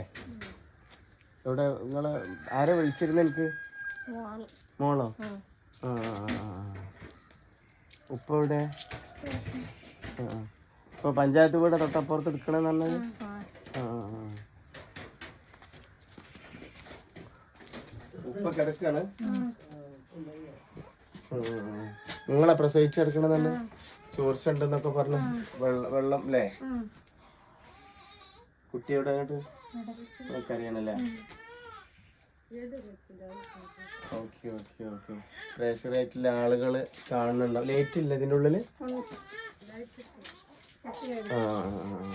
അല്ലേ? ഇവിടെ നിങ്ങൾ ആരെ വിളിച്ചിരുന്നു എനിക്ക് മോൾ. ആ. ഉപ്പ ഇവിടെ. ഇപ്പൊ പഞ്ചായത്ത് വീട് തൊട്ടപ്പുറത്ത് എടുക്കണെന്ന് പറഞ്ഞത്. ഉപ്പ കിടക്കാണ്. നിങ്ങളെ പ്രസവിച്ചെടുക്കണെന്നല്ലേ ചോർച്ച ഉണ്ടെന്നൊക്കെ പറഞ്ഞു. വെള്ളം വെള്ളം അല്ലേ. കുട്ടി എവിടെ ആയിട്ട് കറിയണല്ലേ ഓക്കെ ഓക്കെ ഓക്കെ. പ്രഷർ ആയിട്ടുള്ള ആളുകൾ കാണുന്നുണ്ടോ ലേറ്റ് ഇല്ല ഇതിന്റെ ഉള്ളിൽ? ആ ആ ആ, ആ,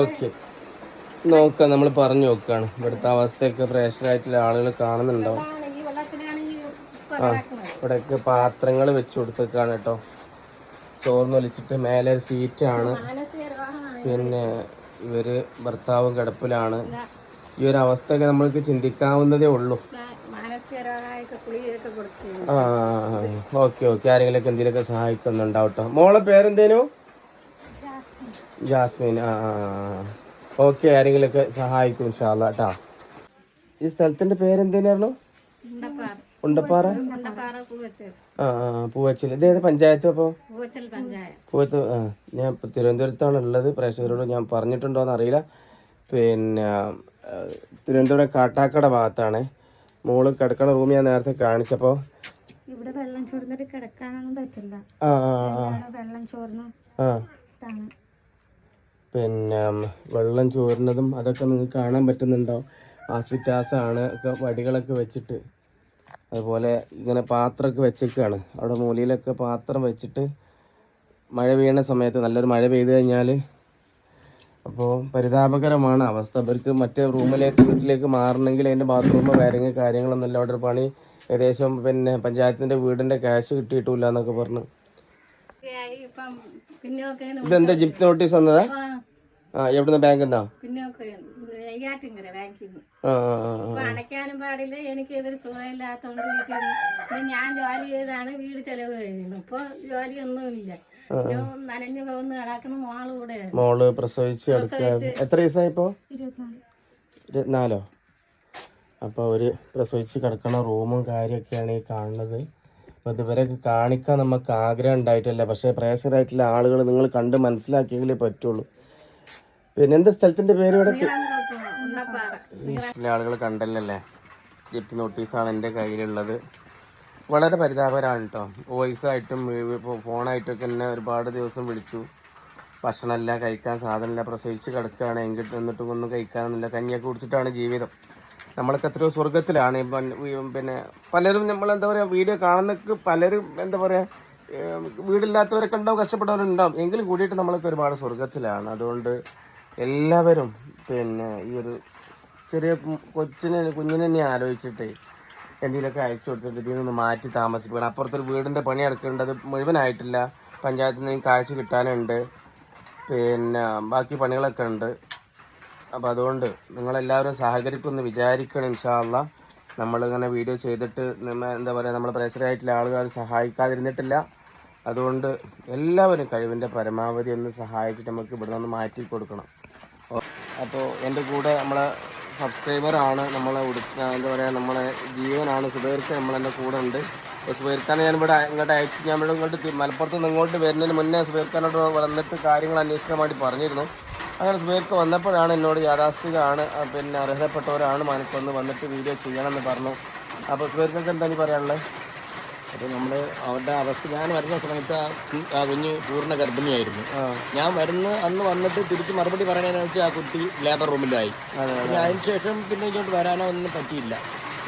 ഓക്കെ. നോക്കാം നമ്മൾ പറഞ്ഞു നോക്കാണ്. ഇവിടുത്തെ അവസ്ഥയൊക്കെ പ്രഷർ ആയിട്ടുള്ള ആളുകൾ കാണുന്നുണ്ടോ ആ ഇവിടെയൊക്കെ പാത്രങ്ങൾ വെച്ച് കൊടുത്തേക്കാണ് കേട്ടോ. ചോർന്നൊലിച്ചിട്ട് മേലെ സീറ്റാണ്. പിന്നെ ഇവർ ഭർത്താവും കിടപ്പിലാണ്. ഈ ഒരു അവസ്ഥയൊക്കെ നമ്മൾക്ക് ചിന്തിക്കാവുന്നതേ ഉള്ളൂ. ആ ഓക്കെ ഓക്കെ. ആരെങ്കിലൊക്കെ എന്തെങ്കിലുമൊക്കെ സഹായിക്കുന്നുണ്ടാവട്ടോ മോളെ പേരെന്തേനു? ജാസ്മിൻ ആ ഓക്കെ ആരെങ്കിലൊക്കെ സഹായിക്കും ഇൻഷാല്ല കേട്ടോ ഈ സ്ഥലത്തിന്റെ പേരെന്തേനായിരുന്നു ഉണ്ടപ്പാറ. ആ പൂവച്ചൽ. ആ ആ പൂവച്ചിൽ. ഇതേത് പഞ്ചായത്ത് അപ്പോൾ പൂവച്ചൽ ആ ഞാൻ ഇപ്പോൾ തിരുവനന്തപുരത്താണ് ഉള്ളത് പ്രേക്ഷകരോട് ഞാൻ പറഞ്ഞിട്ടുണ്ടോന്ന് അറിയില്ല. പിന്നെ തിരുവനന്തപുരം കാട്ടാക്കട ഭാഗത്താണ്. മോൾ കിടക്കണ റൂം ഞാൻ നേരത്തെ കാണിച്ചപ്പോൾ ഇവിടെ വെള്ളം ചോർന്നിട്ട് കിടക്കാനൊന്നും പറ്റില്ല. ആ ആ ആ. വെള്ളം ചോർന്ന് ആ. പിന്നെ വെള്ളം ചോരുന്നതും അതൊക്കെ നിങ്ങൾക്ക് കാണാൻ പറ്റുന്നുണ്ടോ? ആസ്പിറ്റാസാണ് ഒക്കെ വടികളൊക്കെ വെച്ചിട്ട്. അതുപോലെ ഇങ്ങനെ പാത്രമൊക്കെ വെച്ചേക്കാണ്. അവിടെ മൂലയിലൊക്കെ പാത്രം വെച്ചിട്ട് മഴ വീണ സമയത്ത് നല്ലൊരു മഴ പെയ്തു കഴിഞ്ഞാൽ അപ്പോൾ പരിതാപകരമാണ് അവസ്ഥ. ഇവർക്ക് മറ്റേ റൂമിലേക്ക് വീട്ടിലേക്ക് മാറണമെങ്കിൽ അതിന്റെ ബാത്റൂം വയറിങ് കാര്യങ്ങളൊന്നുമില്ല. അവിടെ ഒരു പണി ഏകദേശം പിന്നെ പഞ്ചായത്തിന്റെ വീടിന്റെ ക്യാഷ് കിട്ടിയിട്ടില്ല എന്നൊക്കെ പറഞ്ഞു. ഇതെന്താ ജിപ്തി നോട്ടീസ് വന്നതാ? ആ. എവിടുന്ന് ബാങ്കിൽ നിന്നാ. അടയ്ക്കാനും പാടില്ല എനിക്ക് ഇവർ സുഖമില്ലാത്തോണ്ട് ഞാൻ ജോലി ചെയ്താണ് വീട് ചെലവ് കഴിയുന്നത് ഇപ്പൊ ജോലിയൊന്നുമില്ല. നനഞ്ഞു പോകുന്ന കിടക്കുന്ന മോൾ കൂടെ മോൾ പ്രസവിച്ച് എത്ര ദിവസമായി ഇപ്പോൾ ഇരുപത്തിനാല്. അപ്പോൾ അവർ പ്രസവിച്ച് കിടക്കണ റൂമും കാര്യമൊക്കെയാണ് ഈ കാണുന്നത്. അപ്പോൾ ഇതുവരെയൊക്കെ കാണിക്കാൻ നമുക്ക് ആഗ്രഹം ഉണ്ടായിട്ടില്ല. പക്ഷേ പ്രേക്ഷകരായിട്ടുള്ള ആളുകൾ നിങ്ങൾ കണ്ട് മനസ്സിലാക്കിയെങ്കിലേ പറ്റുള്ളൂ. പിന്നെ എന്താ സ്ഥലത്തിന്റെ പേര് ഇവിടെ? ആളുകൾ കണ്ടല്ലേ ഗിഫ്റ്റ് നോട്ടീസാണ് എന്റെ കയ്യിലുള്ളത്. വളരെ പരിതാപകരമാണ് കേട്ടോ വോയിസ് ആയിട്ടും ഫോണായിട്ടൊക്കെ എന്നെ ഒരുപാട് ദിവസം വിളിച്ചു. ഭക്ഷണമല്ല കഴിക്കാൻ സാധനമില്ല പ്രസവിച്ച് കിടക്കുകയാണ്. എങ്കിൽ എന്നിട്ടും ഒന്നും കഴിക്കാനൊന്നുമില്ല. കഞ്ഞിയൊക്കെ കുടിച്ചിട്ടാണ് ജീവിതം. നമ്മളൊക്കെ എത്രയോ സ്വർഗത്തിലാണ് പിന്നെ പലരും നമ്മൾ എന്താ പറയുക വീഡിയോ കാണുന്നൊക്കെ പലരും എന്താ പറയുക വീടില്ലാത്തവരൊക്കെ ഉണ്ടാവും കഷ്ടപ്പെട്ടവരുണ്ടാവും. എങ്കിലും കൂടിയിട്ട് നമ്മളൊക്കെ ഒരുപാട് സ്വർഗത്തിലാണ് അതുകൊണ്ട് എല്ലാവരും പിന്നെ ഈ ഒരു ചെറിയ കൊച്ചിനെ കുഞ്ഞിനെ തന്നെ ആലോചിച്ചിട്ട് എന്തെങ്കിലുമൊക്കെ അയച്ചു കൊടുത്തിട്ട് ഇതിൽ നിന്ന് മാറ്റി താമസിപ്പിക്കണം. അപ്പുറത്തൊരു വീടിന്റെ പണി അടക്കേണ്ടത് മുഴുവനായിട്ടില്ല. പഞ്ചായത്തിൽ നിന്ന് കാശ് കിട്ടാനുണ്ട്. പിന്നെ ബാക്കി പണികളൊക്കെ ഉണ്ട്. അപ്പോൾ അതുകൊണ്ട് നിങ്ങളെല്ലാവരും സഹകരിക്കുമെന്ന് വിചാരിക്കണം ഇൻഷാല്ല നമ്മളിങ്ങനെ വീഡിയോ ചെയ്തിട്ട് എന്താ പറയുക നമ്മൾ പ്രേഷറായിട്ടുള്ള ആളുകൾ സഹായിക്കാതിരുന്നിട്ടില്ല. അതുകൊണ്ട് എല്ലാവരും കഴിവിന്റെ പരമാവധി ഒന്ന് സഹായിച്ചിട്ട് നമുക്ക് ഇവിടെ നിന്ന് മാറ്റി കൊടുക്കണം. അപ്പോൾ എന്റെ കൂടെ നമ്മളെ സബ്സ്ക്രൈബറാണ് നമ്മളെ എന്താ പറയുക നമ്മളെ ജീവനാണ് സുബൈർക്ക് നമ്മളെന്റെ കൂടെ ഉണ്ട്. അപ്പോൾ സുബൈർക്കാനെ ഞാൻ ഇവിടെ ഇങ്ങോട്ട് അയച്ച് ഞാൻ ഇവിടെ ഇങ്ങോട്ട് മലപ്പുറത്ത് നിന്ന് ഇങ്ങോട്ട് വരുന്നതിന് മുന്നേ സുബൈർക്കാനോട് വന്നിട്ട് കാര്യങ്ങൾ അന്വേഷിക്കാൻ വേണ്ടി പറഞ്ഞിരുന്നു. അങ്ങനെ സുബൈർക്ക് വന്നപ്പോഴാണ് എന്നോട് യാഥാസ്ഥികമാണ് പിന്നെ അർഹതപ്പെട്ടവരാണ് മനക്കൊന്ന് വന്നിട്ട് വീഡിയോ ചെയ്യണമെന്ന് പറഞ്ഞു. അപ്പോൾ സുബൈർക്കൊക്കെ എന്താണ് പറയാനുള്ളത് അപ്പോൾ നമ്മൾ അവരുടെ അവസ്ഥ ഞാൻ വരുന്ന സമയത്ത് ആ കുഞ്ഞ് പൂർണ ഗർഭിണിയായിരുന്നു. ഞാൻ വരുന്ന അന്ന് വന്നിട്ട് തിരിച്ച് മറുപടി പറയണതെന്ന് വെച്ചാൽ ആ കുട്ടി ലേബർ റൂമിലായി പിന്നെ അതിന് ശേഷം പിന്നെ ഇങ്ങോട്ട് വരാനോ ഒന്നും പറ്റിയില്ല.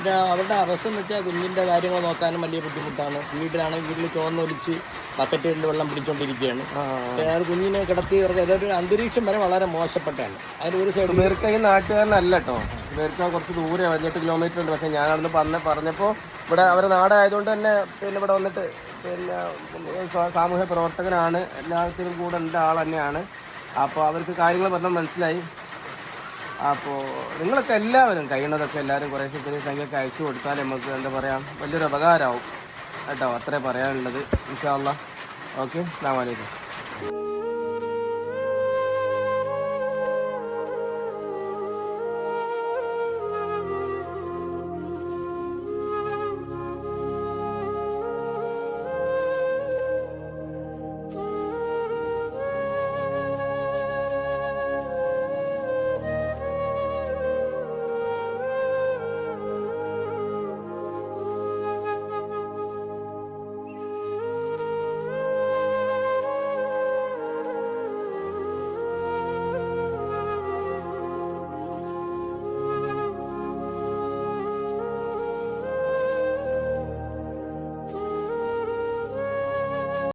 പിന്നെ അവരുടെ അവസ്ഥ എന്ന് വെച്ചാൽ കുഞ്ഞിന്റെ കാര്യങ്ങൾ നോക്കാനും വലിയ ബുദ്ധിമുട്ടാണ്. വീട്ടിലാണെങ്കിൽ വീട്ടിൽ ചോന്നൊലിച്ച് ബക്കറ്റുകളിൽ വെള്ളം പിടിച്ചോണ്ടിരിക്കുകയാണ് അയാൾ കുഞ്ഞിനെ കിടത്തി ഇവർക്ക് അതൊരു അന്തരീക്ഷം വരെ വളരെ മോശപ്പെട്ടാണ് അതിന് ഒരു സൈഡ് ഇവർക്ക് ഈ നാട്ടുകാരനല്ല കേട്ടോ ഇവർക്ക് കുറച്ച് ദൂരെ പതിനെട്ട് കിലോമീറ്റർ ഉണ്ട്. പക്ഷെ ഞാൻ അവിടുന്ന് പറഞ്ഞ പറഞ്ഞപ്പോൾ ഇവിടെ അവരെ നാടായതുകൊണ്ട് തന്നെ പിന്നെ ഇവിടെ വന്നിട്ട് പിന്നെ സാമൂഹ്യ പ്രവർത്തകനാണ്. എല്ലാത്തിനും കൂടെ ഉണ്ട് ആൾ തന്നെയാണ്. അപ്പോൾ അവർക്ക് കാര്യങ്ങൾ പറഞ്ഞാൽ മനസ്സിലായി. അപ്പോൾ നിങ്ങളൊക്കെ എല്ലാവരും കഴിയുന്നതൊക്കെ എല്ലാവരും കുറേശ്ശെ ചെറിയ സംഖ്യയൊക്കെ അയച്ചു കൊടുത്താൽ നമുക്ക് എന്താ പറയുക വലിയൊരു ഉപകാരമാവും കേട്ടോ അത്രേ പറയാനുള്ളത്. അള്ളാ. ഓക്കെ അസ്സാം